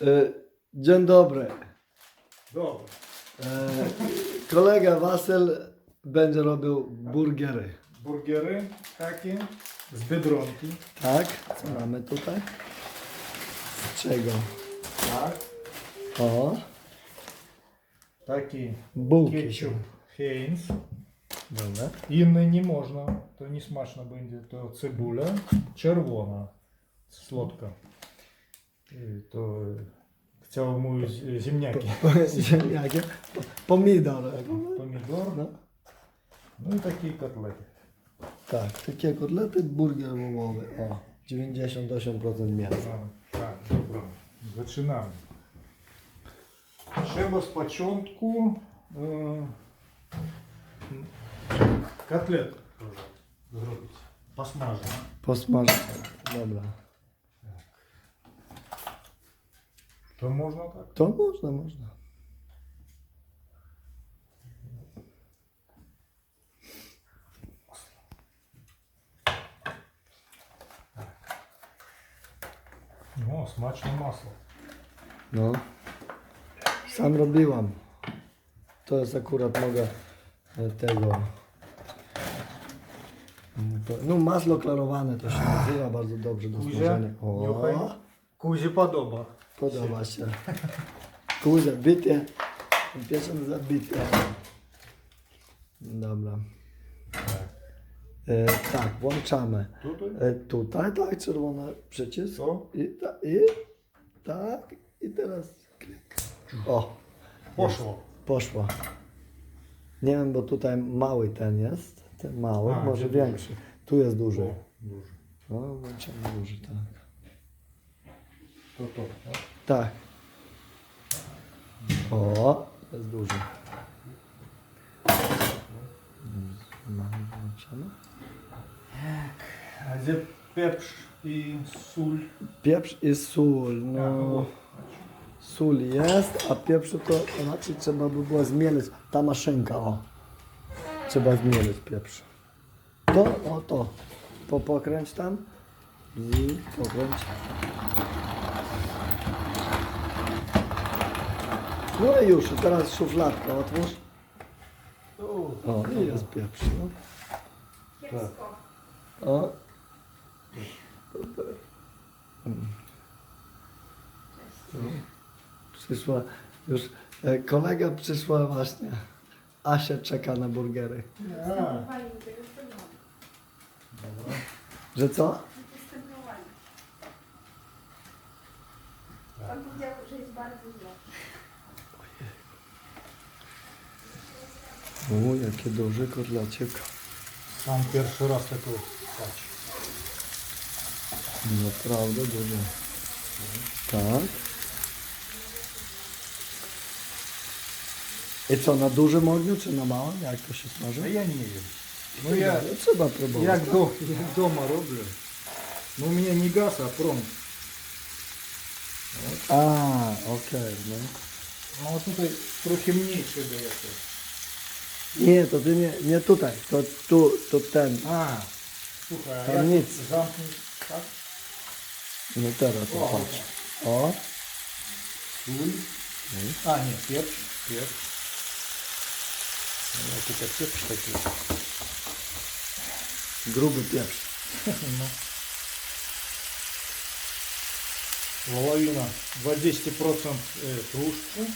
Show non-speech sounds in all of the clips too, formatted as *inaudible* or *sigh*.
E, Dzień dobry. Dobra. E, Kolega Wasel będzie robił burgery. Burgery takie z Biedronki. Tak? Co mamy tutaj? Z czego? Tak. O, Taki bułki. кетчуp Heinz. Dobra. Inny nie można, to nie smaczne będzie. To cebula czerwona, słodka. Y, to y, chciał mój ziemniaki. ziemniaki. Pomidor. No, pomidor. No. no i takie kotlety. Tak, takie kotlety, burger wołowy. O, 98% mięsa. Tak, dobra. Zaczynamy. Trzeba z początku e, kotlet zrobić. Posmażyć. Posmażyć, dobra. To można tak? To można, można. No, smaczne masło. No. Sam robiłam. To jest akurat mogę e, tego. No masło klarowane to się nazywa bardzo dobrze do smażenia. O, Kuzi podoba. podoba się. Kuzia, bicie. Pieczeń zabite. Dobra. E, tak, włączamy. Tutaj? E, tutaj, tak, czerwony przycisk. I, ta, i tak, i teraz klik. O, Poszło. poszło. Nie wiem, bo tutaj mały ten jest. Ten mały, A, może gdzie większy. Tu jest duży. O, duży. No, włączamy duży, tak. To to. tak? Tak. O, jest duży. Mamy włączone. A gdzie pieprz i sól? Pieprz i sól. No, no. sól jest, a pieprzu to, to znaczy trzeba by było zmielić. Ta maszynka, o. Trzeba zmielić pieprz. To, o to. Po, pokręć tam. I pokręć. No i już, teraz szufladkę otwórz. O, i jest pieprz. No. Kiepsko. O. Przyszła, już e, kolega przyszła właśnie. Asia czeka na burgery. Występowali do tego stopnia. Że co? Pan powiedział, że jest bardzo źle. O, jakie duży kotlecik. Sam pierwszy raz taką stać. Naprawdę duży. Tak. I co, na dużym ogniu czy na małym? Jak to się smaży? Ja nie wiem. No ja No, trzeba próbować. jak, do, jak doма robię. No u mnie nie gaz, a prąd. A, okej, no. No tutaj trochę mniejszy jeszcze. Nie, to ty nie, nie tutaj, to tu, to ten. A, słuchaj, Tam jak nic. tak? No teraz, o, O. patrz. O, Sól. A nie, pieprz, pieprz. No, to pieprz taki. gruby pieprz. *laughs* No. Wołowina 20% y, tłuszczu.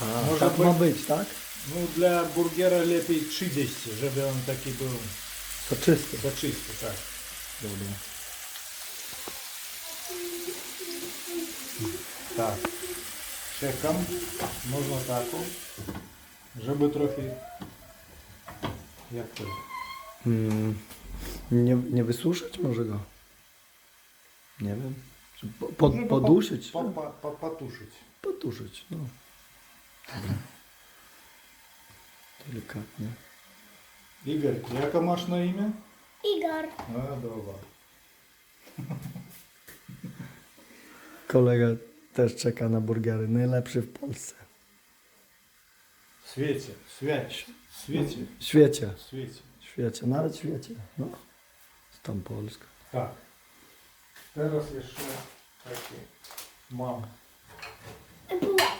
A, Może tak być- ma być, tak? No dla burgera lepiej 30, żeby on taki był To czysty. soczysty, tak. Dobra. Tak. Czekam. Można taką, żeby trochę jak to? Hmm. Nie, nie wysuszyć może go? Nie wiem. Czy po, po, podusić? Po, po, po, potuszyć. Potuszyć, no. Delikatnie. Igor, jakie masz na imię? Igor. No dobra. *laughs* Kolega też czeka na burgery. Najlepszy w Polsce. W świecie, w świecie, w świecie, W świecie. w świecie. W świecie, nawet w świecie. No. Tam Polska. Tak. Teraz jeszcze takie mam bułeczki.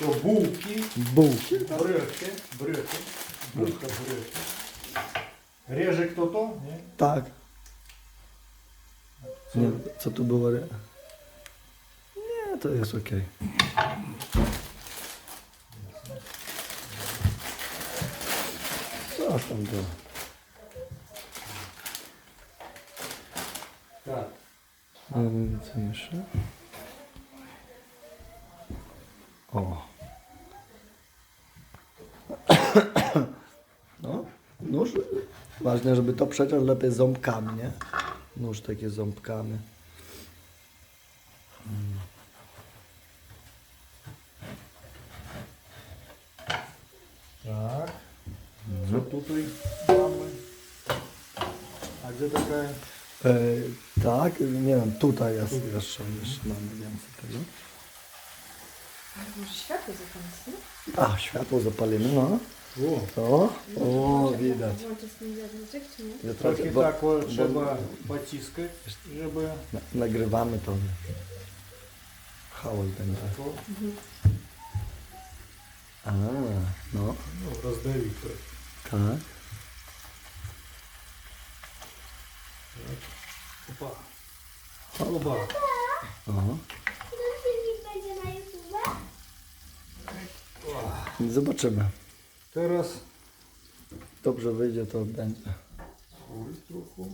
To bułki, Bułki. bryki, bryki, bułka bryki. Reże kto to? Nie? Tak. Co? Nie, co tu było? re- Nie, to jest okej. Co tam było? Tak. Nie wiem, co jeszcze. O. No, nóż. Ważne, żeby to przeciąć lepiej ząbkami, nie? Nóż takie ząbkami. Tak. Co tutaj mamy? A gdzie taka E, tak, nie wiem, tutaj jest jeszcze, jeszcze mamy więcej tego. Może światło zapalić, nie? A, światło zapalimy, no. O, O, widać. Włączyć ten czy nie? Ja trochę trochę, bo, tak o, trzeba pociskać, żeby na, nagrywamy to. Hałas będzie. to A, no, no, rozdawić trochę. tak. Opa. Opa. O. Ten filmik będzie na YouTube? Zobaczymy. Teraz Dobrze wyjdzie, to będzie. sól trochę.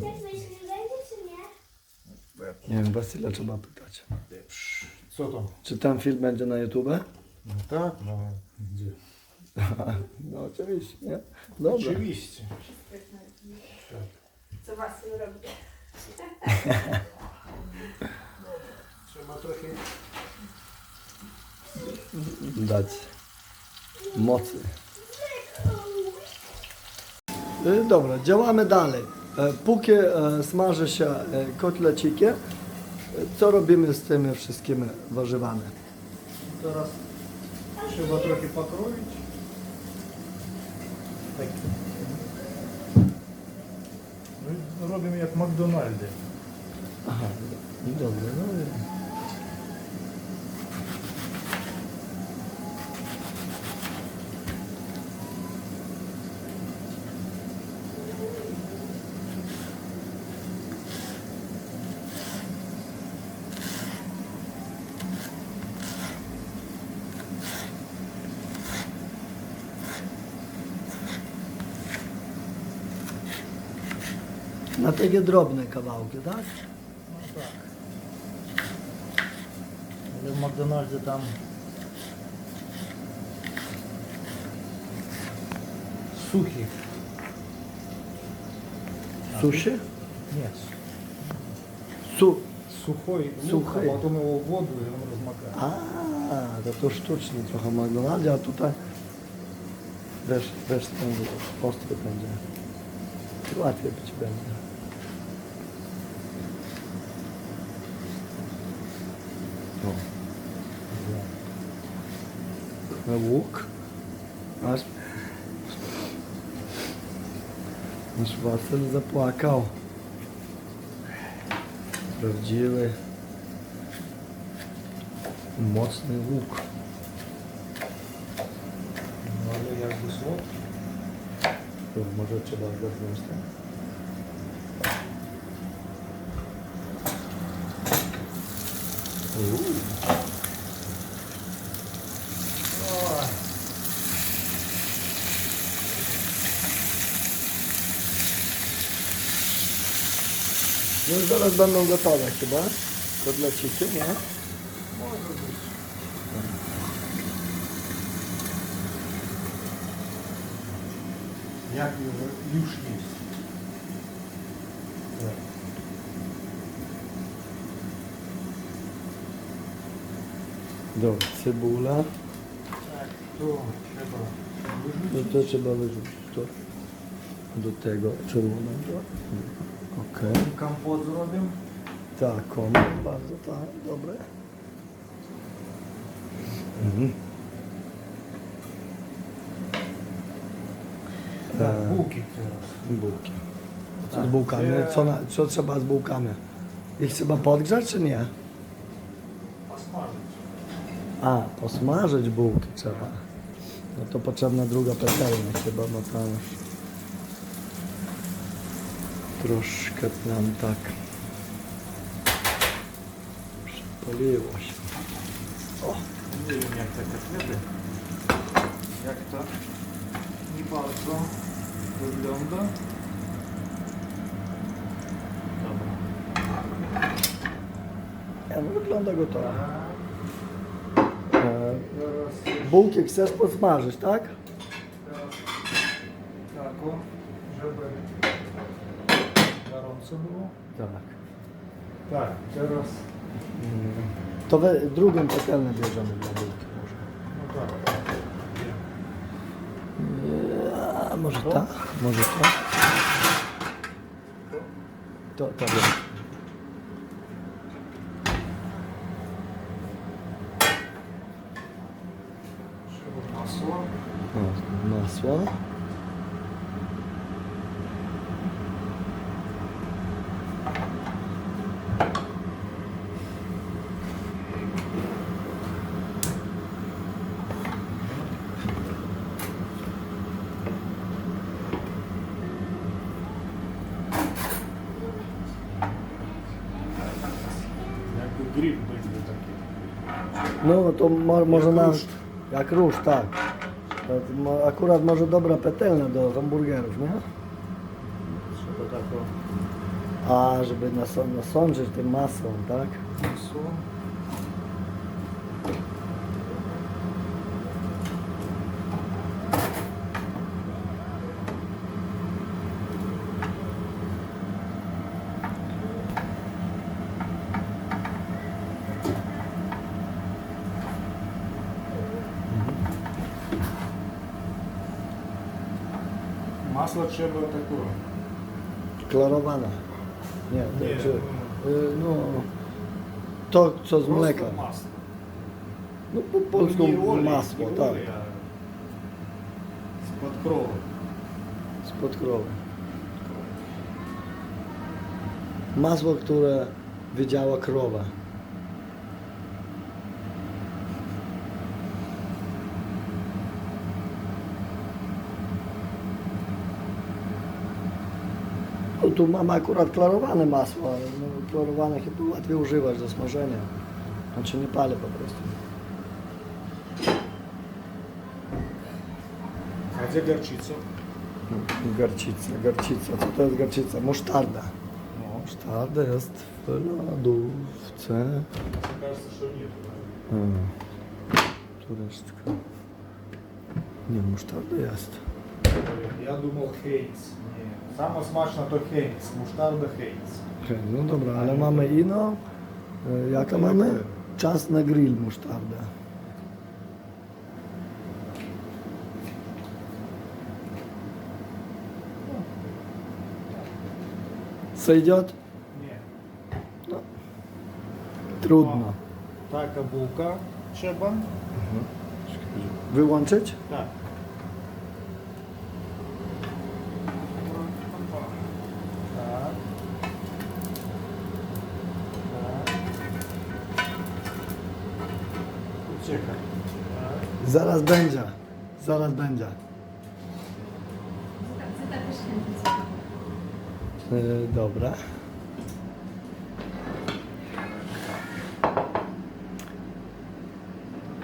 Jak myślisz, będzie czy nie? Nie wiem, Wasyla trzeba pytać. Co tam? Czy ten film będzie na YouTube? No tak, no gdzie? *laughs* No oczywiście, nie? Dobrze. Oczywiście. Tak. Co was robi? Trzeba trochę Dać mocy. Y, Dobra, działamy dalej. E, Póki e, smaży się e, kotleciki, co robimy z tymi wszystkimi warzywami? teraz trzeba trochę pokroić. Tak. No robimy jak w McDonaldzie. Aha, dobrze, no i... Na takie drobne kawałki, tak? No tak. Ale w McDonaldzie tam suchich. Sushi? Nie, Su... сухой, Сухой. лук, а потом его в воду и он размокает. A, to to sztucznie trochę w McDonaldzie, a tutaj wiesz, wiesz, ten ostry będzie. Łatwiej być będzie. O. Na łuk. Aż Nasz Wasyl zapłakał. Prawdziwy mocny łuk. No ale jakby słodki. To może trzeba zacząć tak? Uuu. Już zaraz będą gotowe chyba. Kotleciki, nie? Może być. Jak już, już jest. Tak. Dobra, cebula. Tak, to trzeba No wyrzucić. to trzeba wyrzucić to do tego czerwonego. Okej. Okay. Kompot zrobię. Tak, kompot, bardzo tak, dobre. Mhm. Tak, e, bułki teraz. Bułki. Co tak. z bułkami? Co, na, co trzeba z bułkami? Ich trzeba podgrzać czy nie? Posmażyć. A, posmażyć bułki trzeba. No to potrzebna druga patelnia chyba, bo tam troszkę nam tak przypaliło się. Nie wiem jak te kotlety. Jak to nie bardzo wygląda. Dobra. Ja, no wygląda gotowo. Tak. E, bułki chcesz posmażyć, tak? Teraz tak o, żeby gorąco było. Tak. Tak, teraz To we, drugą patelnię bierzemy dla bułki może. no tak, tak. A może tak? Może to? To, to wiem. Trzeba masło. O, masło. Jakby grill będzie taki. No to mo, może Jak ruszt. Jak róż, tak. Akurat może dobra petelnia do hamburgerów, nie? Trzeba A, żeby nas- nasączyć tym masą, tak? masło. masła trzeba taką... Klarowana. Nie, to Nie, y, no, to co z mleka. No po polsku Nie olej, masło, tak. Spod krowy. Spod krowy. Masło, które wydziała krowa. tu mamy akurat klarowane masło, ale no, klarowane chyba łatwiej używać do smażenia. Znaczy nie pali po prostu. A gdzie garczyca? Garcica, garcica. Co to jest garcica? Musztarda. No. Musztarda jest w lodówce. Кажется, что нет. Hmm. Tu resztka. Nie, musztarda jest. Я думал Хейнс. Samo smaczna to Heinz. Musztarda Heinz. Okej, No dobra, ale mamy ino. E, Jaka mamy? Czas na grill musztarda. Sejdziot? Nie. Trudno. Taka bułka trzeba. Wyłączyć? Tak. Zaraz będzie. Zaraz będzie. E, dobra.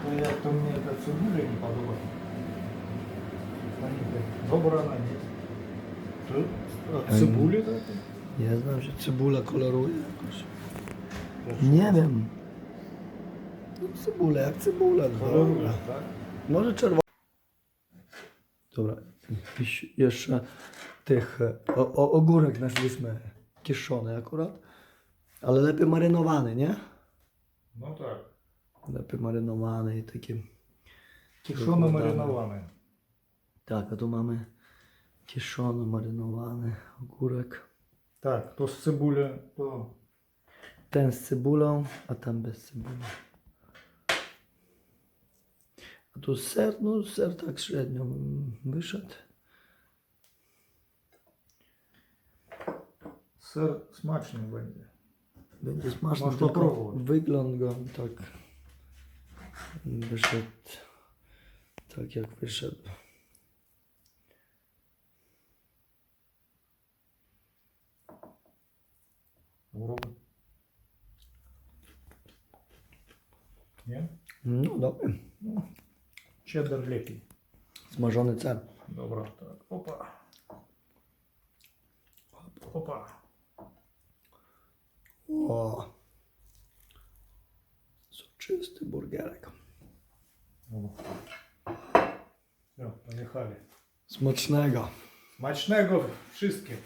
To jak to mnie ta cebula nie podoba. Dobra na nie. To? A cebuli? Nie znam się, cebula koloruje jakoś. Nie wiem. No, cebula jak cebula. no tak? Może czerwona. Dobra. Jeszcze tych e, o, o, ogórek znaleźliśmy kiszony akurat. Ale lepiej marynowany, nie? No tak. Lepiej marynowany i taki. Kiszony marynowany. Tak, a tu mamy kiszony, marynowany ogórek. Tak, to z cebuli, to Ten z cebulą, a ten bez cebuli. A tu ser, no ser tak średnio wyszedł. Ser smaczny będzie. Będzie smaczny, Masz tylko wygląd go tak wyszedł tak jak wyszedł. Nie? No dobry. No. no. Cheddar lepiej. Smażony cer. Dobra, tak. Opa. Opa. O. Soczysty burgerek. No. Все, pojechali. Smacznego. Smacznego wszystkim.